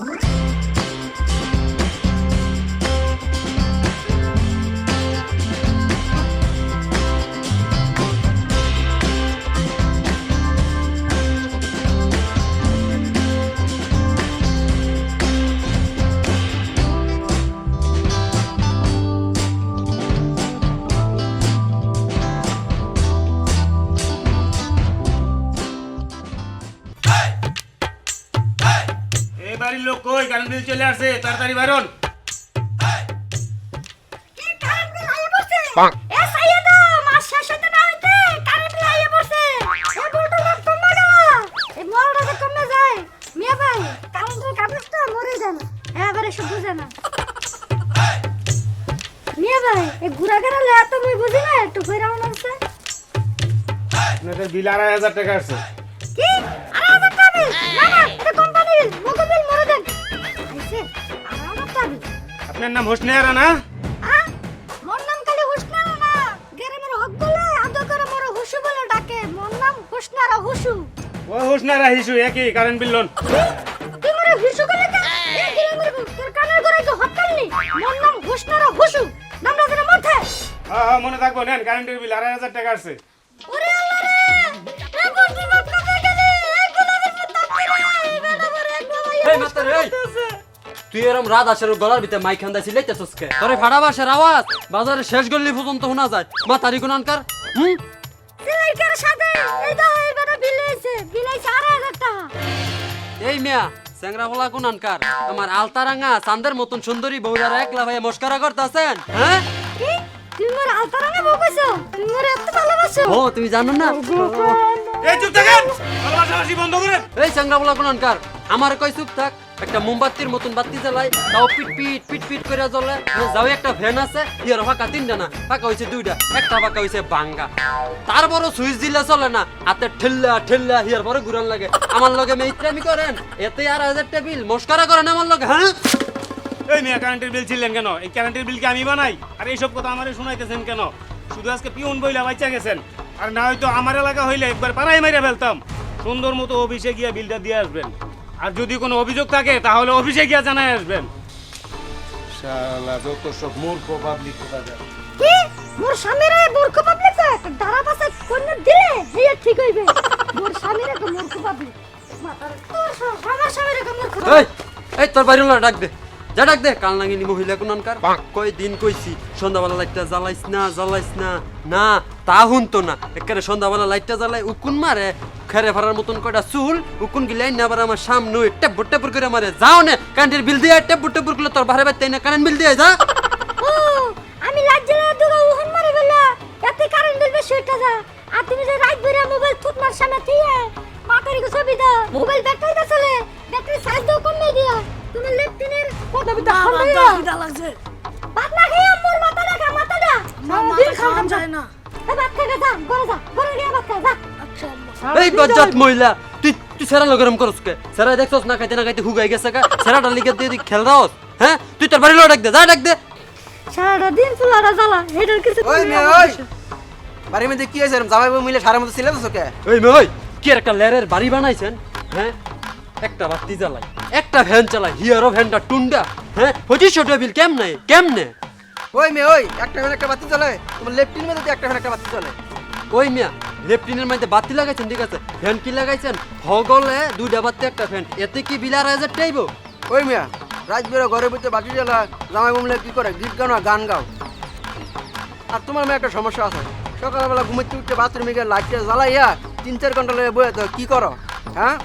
you বাড়ির লোক কই? কারেন্ট বিল চলে আসছে তাড়াতাড়ি বারণ আপনাদের বিল আড়াই হাজার টাকা আসছে আপনার নাম হোসনে আরা না মোর নাম খালি হুসনারা না। গ্রামের হক বলে আদর করে মোর হুসু বলে ডাকে। মোর নাম হুসনারা হুসু। ও হোসনারা হিসু একই কারেন্ট বিল তুই মোরে হুসু বলে দে এই গ্রামের তোর কানের গড়াই তো হক কালনি মোর নাম হুসনারা হুসু। নামটা যেন মাথে হ্যাঁ হ্যাঁ মনে থাকব নেন কারেন্টের বিল আড়াই হাজার টাকা আসছে। ওরে আল্লাহ রে! এই বন্ধু বাপ কথা এই গোলামের মত এই বেটা করে এক বাবা এই মাতারে, এই। তুই এরম রাত আসার গলার ভিতরে মাইক খান্দা ছিলে তেসকে তোরে ফাড়া বাসার আওয়াজ? বাজারে শেষ গল্লি পর্যন্ত শোনা যায়। মা মাতারি গুনানকার হুম? সিলাইকার সাথে এই তো এই বেটা বিলাইছে বিলাইছে হাজার টাকা। এই মিয়া স্যাংরা বলা গুনানকার আমার আলতারাঙ্গা চান্দের মতন সুন্দরী বউরারা একলা ভাই মস্কারা করতেছেন হ্যাঁ? তুমি মোর আলতারাঙ্গে বউ কইছো? তুমি মোর এত ভালোবাসো? ও তুমি জানো না? এই চুপ থাকেন! ভালোবাসাবাসি বন্ধ করেন। এই স্যাংরা বলা গুনানকার আমার কই চুপ থাক? একটা মোমবাতির মতন বাতি জ্বালাই তাও পিট পিট পিট পিট করে জ্বলে। যাও, একটা ফ্যান আছে ইয়ার ফাঁকা তিনটা না, ফাঁকা হয়েছে দুইটা, একটা ফাঁকা হয়েছে বাঙ্গা। তার বড় সুইচ দিলে চলে না, হাতে ঠেল্লা ঠেল্লা হিয়ার পরে ঘুরান লাগে। আমার লগে মেইত্রামি করেন, এতে আর হাজার টেবিল মস্কারা করেন আমার লগে হ্যাঁ? এই মিয়া, কারেন্টের বিল ছিলেন কেন? এই কারেন্টের বিল কি আমি বানাই? আর এইসব কথা আমারে শুনাইতেছেন কেন? শুধু আজকে পিউন বইলা বাচ্চা গেছেন। আর না হয়তো আমার এলাকা হইলে একবার পাড়াই মেরে ফেলতাম। সুন্দর মতো অফিসে গিয়ে বিলটা দিয়ে আসবেন। আর যদি কোনো অভিযোগ থাকে তাহলে অফিসে গিয়ে জানাই আসবেন। শালা যত সব মূর্খ পাবলিক কোথা যায় কি? মোর স্বামীর মূর্খ পাবলিক তো ধারা পাশে কোন দিলে? ঠিক হইবে। মোর স্বামীর তো মূর্খ পাবলিক মাতার তোর আমার স্বামীরে মূর্খ এই এই তোর বাইরে ডাক দে। যা ডাক দে কাল নাগিনি মহিলা কোনকার কয় দিন কইছি সন্ধ্যাবেলা লাইটটা জ্বালাইস না জ্বালাইস না। না তা হুনতো না। একেবারে সন্ধ্যাবেলা লাইটটা জ্বালাই উকুন মারে খেরে ফারার মতন কয়টা চুল উকুন গিলাই না আবার আমার সামনে টেপর টেপর করে মারে। যাও নে বিল দিয়ে টেপর টেপর করলে তোর ভারে বাইতে না কারেন্ট বিল দিয়ে যা। আমি লাজ্জা দুগা উহন মারে গেলা এতে কারেন্ট বিল বেশি হইতা যা। আর তুমি যে রাত ভরে মোবাইল থুতমার সামনে থিয়ে মাতারি কো ছবি দাও মোবাইল ব্যাটারি চলে। লাগছে। ভাত না খেয়ে মোর মাথা দেখা মাথা দা দিন খাওয়া যায় না। এ ভাত খেয়ে যা ঘরে যা ঘরে গিয়ে ভাত খা যা। আচ্ছা এই বজ্জাত মহিলা তুই তুই সেরা লগরম করস কে? সেরা দেখছস না খাইতে না খাইতে হুগাই গেছে কা? সেরাটা লিগে দিয়ে খেল দাওস হ্যাঁ? তুই তোর বাড়ি ডাক দে যা ডাক দে। সারাটা দিন ফুলারা জ্বালা হেডের কিছু ওই মেয়ে ওই। বাড়ির মধ্যে কি হয়েছে? জামাই বউ মিলে সারের মধ্যে ছিলে তো চোখে ওই মে ওই কি একটা লেরের বাড়ি বানাইছেন হ্যাঁ? একটা বাতি জ্বালাই। একটা ভ্যান চালাই হিয়ারো ভ্যানটা টুন্ডা হ্যাঁ? পঁচিশশো টেবিল কেমনে? কেমনে? ওই মেয়ে ওই একটা ফ্যান একটা বাতি চলে তোমার লেফটিন মধ্যে একটা ফ্যান একটা বাতি চলে ওই মিয়া লেফটিনের মধ্যে বাতি লাগাইছেন ঠিক আছে? ফ্যান কি লাগাইছেন? হগলে দুইটা বাতি একটা ফ্যান এতে কি বিলার হাজার টাইব? ওই মিয়া রাত বেরো ঘরের ভিতরে বাতি জ্বালা জামাই বউ মিলে কি করে? গীত গাও না গান গাও। আর তোমার মেয়ে একটা সমস্যা আছে। সকালবেলা ঘুমাইতে উঠতে বাথরুমে গিয়ে লাইটটা জ্বালাইয়া তিন চার ঘণ্টা লেগে বয়ে তো কি করো? হ্যাঁ?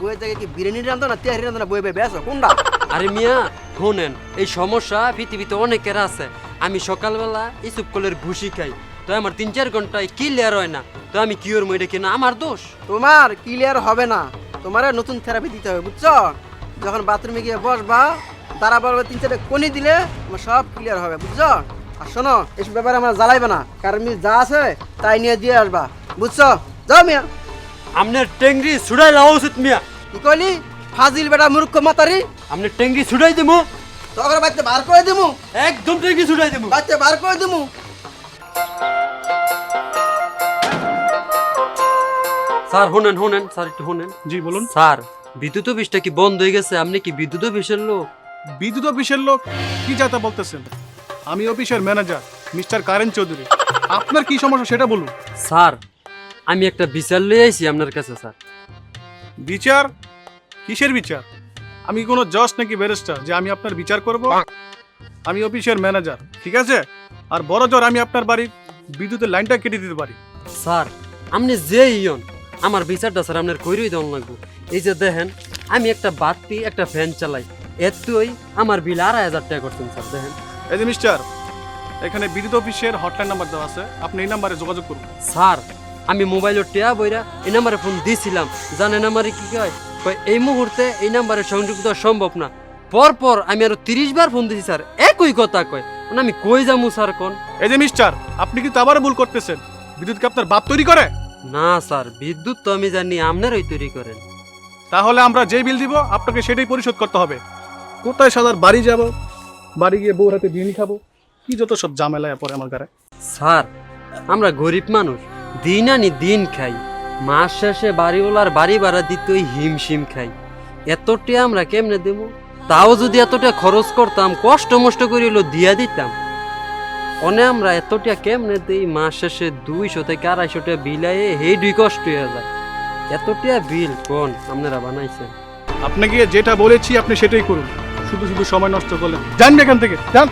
বয়ে থেকে কি বিরিয়ানি রান্ধো না তেহারি রান্ধো না বয়ে বয়ে বেসো কোনটা? আরে মিয়া শোনেন এই সমস্যা পৃথিবীতে অনেকের আছে। আমি সকালবেলা ইসুপ কলের ভুসি খাই। তো আমার তিন চার ঘন্টায় কি লেয়ার হয় না। তো আমি কি ওর মইটা কিনা আমার দোষ? তোমার ক্লিয়ার হবে না। তোমার নতুন থেরাপি দিতে হবে বুঝছ? যখন বাথরুমে গিয়ে বসবা তারা বলবে তিন চারটে কোনি দিলে তোমার সব ক্লিয়ার হবে বুঝছ? আর শোনো এসব ব্যাপারে আমার জ্বালাইবে না। কারণ যা আছে তাই নিয়ে দিয়ে আসবা বুঝছ? যাও মিয়া। আপনার টেংরি ছুড়াই লাও উচিত মিয়া। কি কইলি? ফাজিল বেটা মূর্খ মাতারি। আপনার টেংরি ছুড়াই দেবো তখন বাচ্চা বার করে দিমু। একদম টেংরি ছুড়াই দেবো বাচ্চা বার করে দিমু। স্যার শুনেন শুনেন স্যার একটু শুনেন জি বলুন। স্যার বিদ্যুৎ অফিসটা কি বন্ধ হয়ে গেছে? আপনি কি বিদ্যুৎ অফিসের লোক? বিদ্যুৎ অফিসের লোক? কি যাতা বলতেছেন? আমি অফিসের ম্যানেজার মিস্টার কারেন চৌধুরী। আপনার কি সমস্যা সেটা বলুন। স্যার আমি একটা বিচার লয়ে আইছি আপনার কাছে স্যার। বিচার? কিসের বিচার? আমি কোনো জজ নাকি ব্যারিস্টার যে আমি আপনার বিচার করব? আমি অফিসের ম্যানেজার ঠিক আছে? আর বড় জোর আমি আপনার বাড়ির বিদ্যুতের লাইনটা কেটে দিতে পারি। স্যার আপনি যে ইয়ন আমার বিচারটা স্যার আপনার কইরই দেওয়ান লাগবো। এই যে দেখেন আমি একটা বাতি একটা ফ্যান চালাই। এতই আমার বিল আড়াই হাজার টাকা করছেন স্যার দেখেন। এই যে মিস্টার এখানে বিদ্যুৎ অফিসের হটলাইন নাম্বার দেওয়া আছে। আপনি এই নাম্বারে যোগাযোগ করুন। স্যার আমি মোবাইলের টেয়া বইরা এই নাম্বারে ফোন দিছিলাম। জানেন আমারে কি কয়? কয় এই মুহূর্তে এই নাম্বারে সংযুক্ত হওয়া সম্ভব না। পর পর আমি আরও তিরিশ বার ফোন দিছি স্যার। একই কথা কয়। মানে আমি কই যামু স্যার কোন? এই যে মিস্টার আপনি কিন্তু আবারও ভুল করতেছেন। বিদ্যুৎকে আপনার বাপ তৈরি করে? না স্যার বিদ্যুৎ তো আমি জানি আপনারাই তৈরি করেন। তাহলে আমরা যে বিল দিব আপনাকে সেটাই পরিশোধ করতে হবে। কোথায় সাদার বাড়ি যাব? বাড়ি গিয়ে বউর হাতে বিরিয়ানি খাব? কি যত সব ঝামেলায় পরে আমার ঘরে স্যার আমরা গরিব মানুষ। দিন আনি দিন খাই। মাস শেষে বাড়িওয়ালার বাড়ি ভাড়া দিতেই হিমশিম খাই। এতটা আমরা কেমনে দেব? তাও যদি এতটা খরচ করতাম, কষ্ট মষ্ট করে হলো দিয়া দিতাম। অনে আমরা এতটা কেমনে দিই? মাস শেষে দুইশো থেকে আড়াইশো টাকা বিল আয়ে হেই দুই কষ্ট হয়ে যায়। এতটা বিল কোন আপনারা বানাইছেন? আপনাকে যেটা বলেছি আপনি সেটাই করুন। শুধু শুধু সময় নষ্ট করলেন। জানবে এখান থেকে, যান।